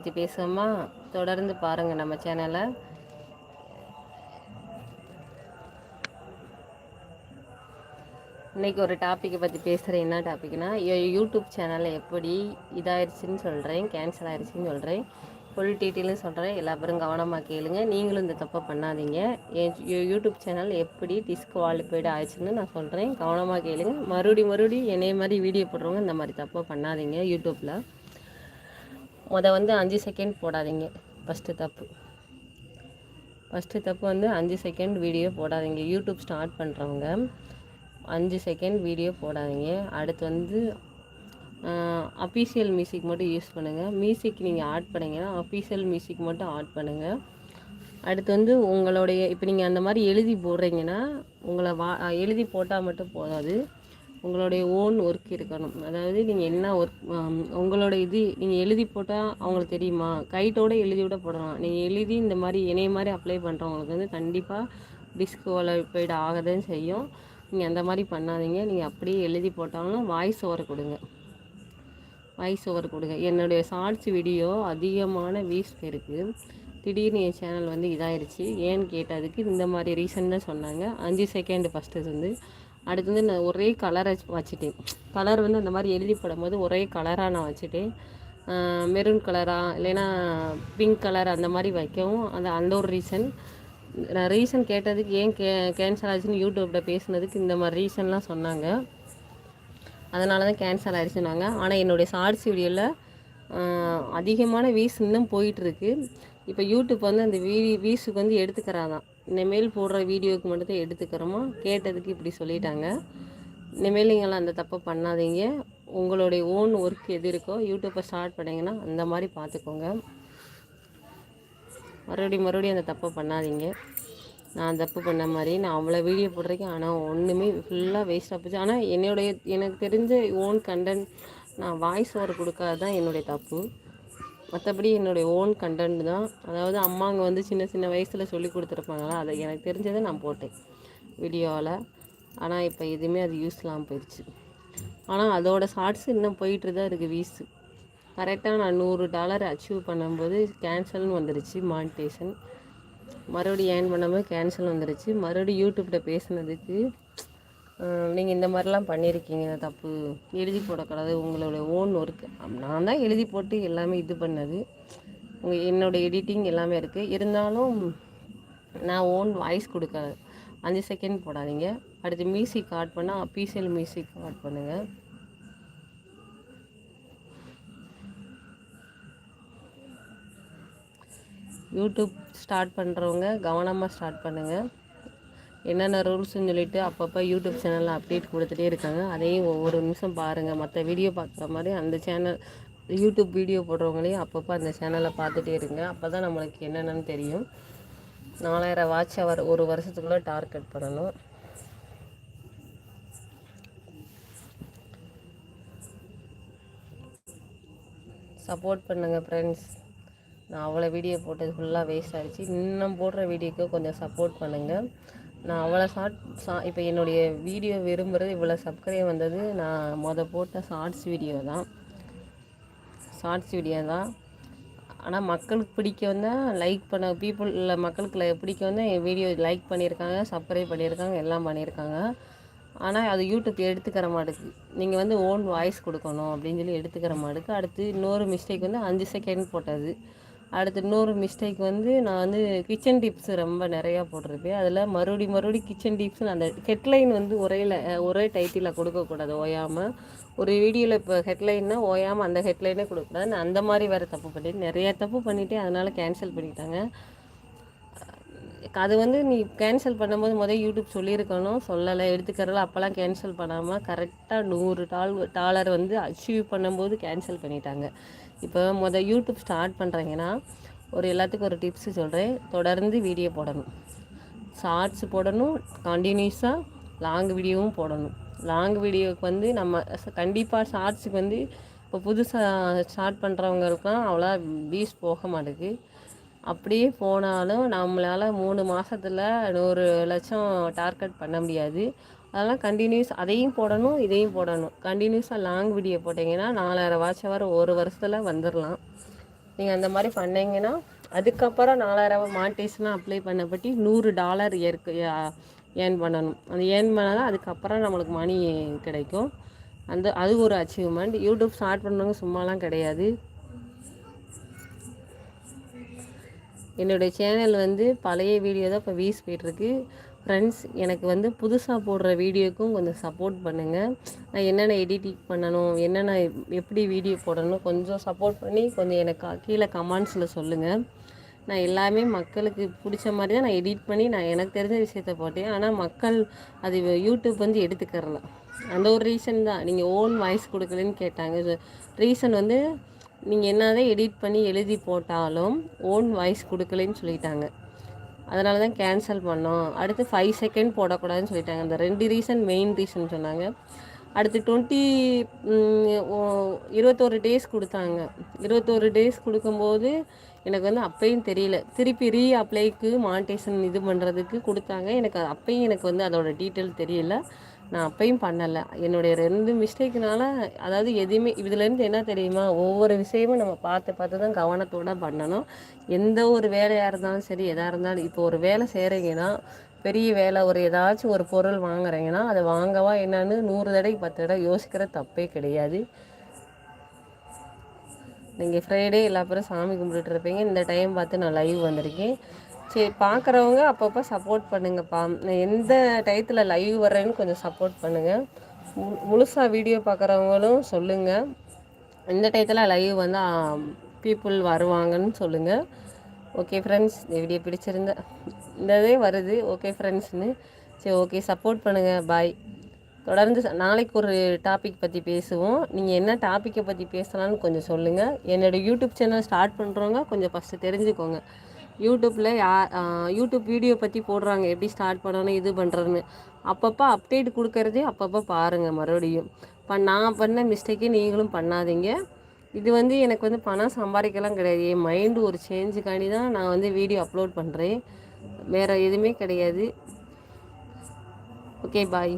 பற்றி பேசுவோமா தொடர்ந்து பாருங்கள் நம்ம சேனலை இன்றைக்கி ஒரு டாப்பிக்கை பற்றி பேசுகிறேன் என்ன டாப்பிக்னா யூடியூப் சேனலில் எப்படி இதாயிருச்சுன்னு சொல்கிறேன் கேன்சல் ஆயிடுச்சுன்னு சொல்கிறேன் ஃபுல் டீட்டெயிலும் சொல்கிறேன் எல்லா பேரும் கவனமாக கேளுங்க. நீங்களும் இந்த தப்பை பண்ணாதீங்க. என் யூடியூப் சேனல் எப்படி டிஸ்குவாலிஃபைடு ஆயிடுச்சுன்னு நான் சொல்கிறேன் கவனமாக கேளுங்க. மறுபடி மறுபடி என்னைய மாதிரி வீடியோ போடுறவங்க இந்த மாதிரி தப்பை பண்ணாதீங்க. யூடியூப்பில் முத வந்து அஞ்சு செகண்ட் போடாதீங்க. ஃபஸ்ட்டு தப்பு. ஃபஸ்ட்டு தப்பு வந்து அஞ்சு செகண்ட் வீடியோ போடாதீங்க. யூடியூப் ஸ்டார்ட் பண்ணுறவங்க அஞ்சு செகண்ட் வீடியோ போடாதீங்க. அடுத்து வந்து அஃபீஷியல் மியூசிக் மட்டும் யூஸ் பண்ணுங்கள் மியூசிக் நீங்கள் ஆட் பண்ணிங்கன்னா அஃபீஷியல் மியூசிக் மட்டும் ஆட் பண்ணுங்கள் அடுத்து வந்து உங்களுடைய இப்போ நீங்கள் அந்த மாதிரி எழுதி போடுறீங்கன்னா உங்களை வா எழுதி போட்டால் மட்டும் போதாது. உங்களுடைய ஓன் ஒர்க் இருக்கணும். அதாவது நீங்கள் என்ன ஒர்க் உங்களோட இது நீங்கள் எழுதி போட்டால் அவங்களுக்கு தெரியுமா? கைட்டோட எழுதி விட போடலாம். நீங்கள் எழுதி இந்த மாதிரி இணைய மாதிரி அப்ளை பண்ணுறவங்களுக்கு வந்து கண்டிப்பாக டிஸ்குவாலிஃபைடு ஆகதான் செய்யும். நீங்கள் அந்த மாதிரி பண்ணாதீங்க. நீங்கள் அப்படியே எழுதி போட்டாலும் வாய்ஸ் ஓவர் கொடுங்க. வாய்ஸ் ஓவர் கொடுங்க. என்னுடைய ஷார்ட்ஸ் வீடியோ அதிகமான வீஸ் இருக்குது திடீர்னு என் சேனல் வந்து இதாயிருச்சு. ஏன்னு கேட்டதுக்கு இந்த மாதிரி ரீசன் தான் சொன்னாங்க. அஞ்சு செகண்ட் ஃபஸ்ட்டு வந்து அடுத்து வந்து நான் ஒரே கலரை வச்சுட்டேன். கலர் வந்து அந்த மாதிரி எழுதி போடும்போது ஒரே கலராக நான் வச்சுட்டேன். மெரூன் கலராக இல்லைன்னா பிங்க் கலர் அந்த மாதிரி வைக்கவும். அந்த அந்த ஒரு ரீசன் நான் ரீசன் கேட்டதுக்கு ஏன் கே கேன்சல் ஆச்சுன்னு யூடியூப்பில் பேசுனதுக்கு இந்த மாதிரி ரீசன்லாம் சொன்னாங்க. அதனால தான் கேன்சல் ஆயிடுச்சுனாங்க ஆனால் என்னுடைய ஷார்ட்ஸ் வீடியோவில் அதிகமான வீஸ் இன்னும் போயிட்டுருக்கு இப்போ யூடியூப் வந்து அந்த வீ வீஸுக்கு வந்து எடுத்துக்கிறாதான். இனிமேல் போடுற வீடியோவுக்கு மட்டும் தான் எடுத்துக்கிறோமோ? கேட்டதுக்கு இப்படி சொல்லிட்டாங்க. இனிமேல் நீங்களாம் அந்த தப்பை பண்ணாதீங்க. உங்களுடைய ஓன் ஒர்க் எது இருக்கோ யூடியூப்பை ஸ்டார்ட் பண்ணிங்கன்னா அந்த மாதிரி பார்த்துக்கோங்க. மறுபடியும் மறுபடியும் அந்த தப்பை பண்ணாதீங்க. நான் தப்பு பண்ண மாதிரி நான் அவ்வளோ வீடியோ போடுறதுக்கு ஆனால் ஒன்றுமே ஃபுல்லாக வேஸ்ட்டாக போச்சு. ஆனால் என்னுடைய எனக்கு தெரிஞ்ச ஓன் கண்டென்ட் நான் வாய்ஸ் ஓவர் கொடுக்காது தான் என்னுடைய தப்பு. மற்றபடி என்னுடைய ஓன் கண்டென்ட் தான். அதாவது அம்மாங்க வந்து சின்ன சின்ன வயசில் சொல்லி கொடுத்துருப்பாங்களா அதை எனக்கு தெரிஞ்சதை நான் போட்டேன் வீடியோவில் ஆனால் இப்போ எதுவுமே அது யூஸ் இல்லாமல் போயிடுச்சு ஆனால் அதோட ஷார்ட்ஸ் இன்னும் போயிட்டு தான் இருக்குது வீஸு கரெக்டாக நான் நூறு டாலர் அச்சீவ் பண்ணும்போது கேன்சல்னு வந்துருச்சு மானிட்டேஷன் மறுபடியும் ஏர்ன் பண்ணும்போது கேன்சல் வந்துருச்சு. மறுபடியும் யூடியூப்பில் பேசுனதுக்கு நீங்கள் இந்த மாதிரிலாம் பண்ணியிருக்கீங்க தப்பு. எழுதி போடக்கூடாது உங்களுடைய ஓன் ஒர்க் நான் தான் எழுதி போட்டு எல்லாமே இது பண்ணது. உங்கள் என்னோடய எடிட்டிங் எல்லாமே இருக்குது இருந்தாலும் நான் ஓன் வாய்ஸ் கொடுக்காது. அஞ்சு செகண்ட் போடாதீங்க. அடுத்து மியூசிக் ஆட் பண்ணால் அஃபீஷியல் மியூசிக் ஆட் பண்ணுங்கள் யூடியூப் ஸ்டார்ட் பண்ணுறவங்க கவனமாக ஸ்டார்ட் பண்ணுங்கள் என்னென்ன ரூல்ஸ்னு சொல்லிட்டு அப்பப்போ யூடியூப் சேனலில் அப்டேட் கொடுத்துட்டே இருக்காங்க. அதையும் ஒவ்வொரு நிமிஷம் பாருங்கள் மற்ற வீடியோ பார்க்குற மாதிரி அந்த சேனல் யூடியூப் வீடியோ போடுறவங்களையும் அப்பப்போ அந்த சேனலை பார்த்துட்டே இருங்க. அப்போ தான் நம்மளுக்கு என்னென்னு தெரியும். நாலாயிரம் வாட்ச் அவர் ஒரு வருஷத்துக்குள்ளே டார்கெட் பண்ணணும். சப்போர்ட் பண்ணுங்கள் ஃப்ரெண்ட்ஸ் நான் அவ்வளோ வீடியோ போட்டது ஃபுல்லாக வேஸ்ட் ஆகிடுச்சு இன்னும் போடுற வீடியோக்கு கொஞ்சம் சப்போர்ட் பண்ணுங்கள் நான் அவ்வளோ ஷார்ட் சா இப்போ என்னுடைய வீடியோ விரும்புகிறது இவ்வளோ சப்ஸ்கிரைப் வந்தது. நான் மொதல் போட்ட ஷார்ட்ஸ் வீடியோ தான். ஷார்ட்ஸ் வீடியோ தான். ஆனால் மக்களுக்கு பிடிக்க வந்தால் லைக் பண்ண பீப்புளில் மக்களுக்கு பிடிக்க வந்தால் என் வீடியோ லைக் பண்ணியிருக்காங்க சப்ஸ்கிரைப் பண்ணியிருக்காங்க எல்லாம் பண்ணியிருக்காங்க. ஆனால் அது யூடியூப் எடுத்துக்கிற மாட்டுக்கு. நீங்கள் வந்து ஓன் வாய்ஸ் கொடுக்கணும் அப்படின்னு சொல்லி எடுத்துக்கிற மாட்டுக்கு. அடுத்து இன்னொரு மிஸ்டேக் வந்து அஞ்சு செகண்ட் போட்டது. அடுத்து இன்னொரு மிஸ்டேக் வந்து நான் வந்து கிச்சன் டிப்ஸ் ரொம்ப நிறையா போட்டிருப்பேன். அதில் மறுபடி மறுபடி கிச்சன் டிப்ஸ் அந்த ஹெட்லைன் வந்து ஒரேல ஒரே டைட்டில் கொடுக்கக்கூடாது ஓயாமல் ஒரு வீடியோவில் இப்போ ஹெட்லைன்னா ஓயாமல் அந்த ஹெட்லைனே கொடுக்கக்கூடாது நான் அந்த மாதிரி வேறு தப்பு பண்ணிட்டு நிறைய தப்பு பண்ணிவிட்டு அதனால் கேன்சல் பண்ணிட்டாங்க. அது வந்து நீ கேன்சல் பண்ணும்போது முதல் யூடியூப் சொல்லியிருக்கணும். சொல்லலை எடுத்துக்கிறல அப்போல்லாம் கேன்சல் பண்ணாமல் கரெக்டாக நூறு டால் டாலர் வந்து அச்சீவ் பண்ணும்போது கேன்சல் பண்ணிட்டாங்க. இப்போ மொதல் யூடியூப் ஸ்டார்ட் பண்ணுறீங்கன்னா ஒரு எல்லாத்துக்கும் ஒரு டிப்ஸு சொல்கிறேன் தொடர்ந்து வீடியோ போடணும். ஷார்ட்ஸ் போடணும் கண்டினியூஸாக லாங் வீடியோவும் போடணும். லாங் வீடியோவுக்கு வந்து நம்ம கண்டிப்பாக ஷார்ட்ஸுக்கு வந்து இப்போ புதுசாக ஸ்டார்ட் பண்ணுறவங்களுக்குலாம் அவ்வளோ வீஸ் போக மாட்டேங்குது அப்படியே போனாலும் நம்மளால் மூணு மாதத்தில் நூறு லட்சம் டார்கெட் பண்ண முடியாது. அதெல்லாம் கண்டினியூஸ் அதையும் போடணும் இதையும் போடணும். கண்டினியூஸாக லாங் வீடியோ போட்டிங்கன்னா நாலாயிரம் வாட்ச் வர ஒரு வருஷத்தில் வந்துடலாம் நீங்கள் அந்த மாதிரி பண்ணிங்கன்னா அதுக்கப்புறம் நாலாயிரம் மானிட்டேஷனாக அப்ளை பண்ணப்பட்டி நூறு டாலர் ஏற்க ஏர்ன் பண்ணணும். அந்த ஏர்ன் பண்ணால் தான் அதுக்கப்புறம் நம்மளுக்கு மணி கிடைக்கும். அந்த அது ஒரு அச்சீவ்மெண்ட் யூடியூப் ஸ்டார்ட் பண்ணவங்க சும்மாலாம் கிடையாது. என்னுடைய சேனல் வந்து பழைய வீடியோ தான் இப்போ வீஸ் போயிட்டுருக்கு. ஃப்ரெண்ட்ஸ் எனக்கு வந்து புதுசாக போடுற வீடியோக்கும் கொஞ்சம் சப்போர்ட் பண்ணுங்கள் நான் என்னென்ன எடிட்டிங் பண்ணணும் என்னென்ன எப்படி வீடியோ போடணும் கொஞ்சம் சப்போர்ட் பண்ணி கொஞ்சம் எனக்கு கீழே கமெண்ட்ஸில் சொல்லுங்கள் நான் எல்லாமே மக்களுக்கு பிடிச்ச மாதிரி தான் நான் எடிட் பண்ணி நான் எனக்கு தெரிஞ்ச விஷயத்த போட்டேன். ஆனால் மக்கள் அது யூடியூப் வந்து எடுத்துக்கிறல. அந்த ஒரு ரீசன் தான். நீங்கள் ஓன் வாய்ஸ் கொடுக்கலன்னு கேட்டாங்க. ரீசன் வந்து நீங்கள் என்னதான் எடிட் பண்ணி எழுதி போட்டாலும் ஓன் வாய்ஸ் கொடுக்கலன்னு சொல்லிட்டாங்க. அதனால தான் கேன்சல் பண்ணோம். அடுத்து ஃபைவ் செகண்ட் போடக்கூடாதுன்னு சொல்லிட்டாங்க. அந்த ரெண்டு ரீசன் மெயின் ரீசன் சொன்னாங்க. அடுத்து டுவெண்ட்டி இருபத்தோரு டேஸ் கொடுத்தாங்க. இருபத்தோரு டேஸ் கொடுக்கும்போது எனக்கு வந்து அப்பையும் தெரியல. திருப்பி ரீ அப்ளைக்கு மானிட்டேஷன் இது பண்ணுறதுக்கு கொடுத்தாங்க. எனக்கு அப்பையும் எனக்கு வந்து அதோடய டீட்டெயில் தெரியல. நான் அப்பையும் பண்ணலை. என்னுடைய ரெண்டு மிஸ்டேக்குனால அதாவது எதுவுமே இதுலேருந்து என்ன தெரியுமா? ஒவ்வொரு விஷயமும் நம்ம பார்த்து பார்த்து தான் கவனத்தோடு பண்ணணும். எந்த ஒரு வேலையாக இருந்தாலும் சரி எதாக இருந்தாலும் இப்போ ஒரு வேலை செய்கிறீங்கன்னா பெரிய வேலை ஒரு ஏதாச்சும் ஒரு பொருள் வாங்குறீங்கன்னா அதை வாங்கவா என்னன்னு நூறு தடவை பத்து தடவை யோசிக்கிற தப்பே கிடையாது. நீங்கள் ஃப்ரைடே எல்லா பேரும் சாமி கும்பிட்டுட்டு இருப்பீங்க. இந்த டைம் பார்த்து நான் லைவ் வந்திருக்கேன். சரி பார்க்குறவங்க அப்பப்போ சப்போர்ட் பண்ணுங்கப்பா. நான் எந்த டயத்தில் லைவ் வர்றேன்னு கொஞ்சம் சப்போர்ட் பண்ணுங்கள் மு முழுசாக வீடியோ பார்க்குறவங்களும் சொல்லுங்கள் எந்த டயத்தில் லைவ் வந்து பீப்புள் வருவாங்கன்னு சொல்லுங்கள் ஓகே ஃப்ரெண்ட்ஸ் இந்த வீடியோ பிடிச்சிருந்த இந்ததே வருது. ஓகே ஃப்ரெண்ட்ஸ்னு சரி ஓகே சப்போர்ட் பண்ணுங்கள் பாய் தொடர்ந்து நாளைக்கு ஒரு டாபிக் பற்றி பேசுவோம். நீங்கள் என்ன டாப்பிக்கை பற்றி பேசலான்னு கொஞ்சம் சொல்லுங்கள் என்னோடய யூடியூப் சேனல் ஸ்டார்ட் பண்ணுறவங்க கொஞ்சம் ஃபஸ்ட்டு தெரிஞ்சுக்கோங்க. யூடியூப்பில் யா யூடியூப் வீடியோ பற்றி போடுறாங்க. எப்படி ஸ்டார்ட் பண்ணணும் இது பண்ணுறதுன்னு அப்பப்போ அப்டேட் கொடுக்கறதே அப்பப்போ பாருங்கள் மறுபடியும். இப்போ நான் பண்ண மிஸ்டேக்கே நீங்களும் பண்ணாதீங்க. இது வந்து எனக்கு வந்து பணம் சம்பாதிக்கலாம் கிடையாது. என் மைண்டு ஒரு சேஞ்சுக்காண்டி தான் நான் வந்து வீடியோ அப்லோட் பண்ணுறேன் வேறு எதுவுமே கிடையாது. Okay bye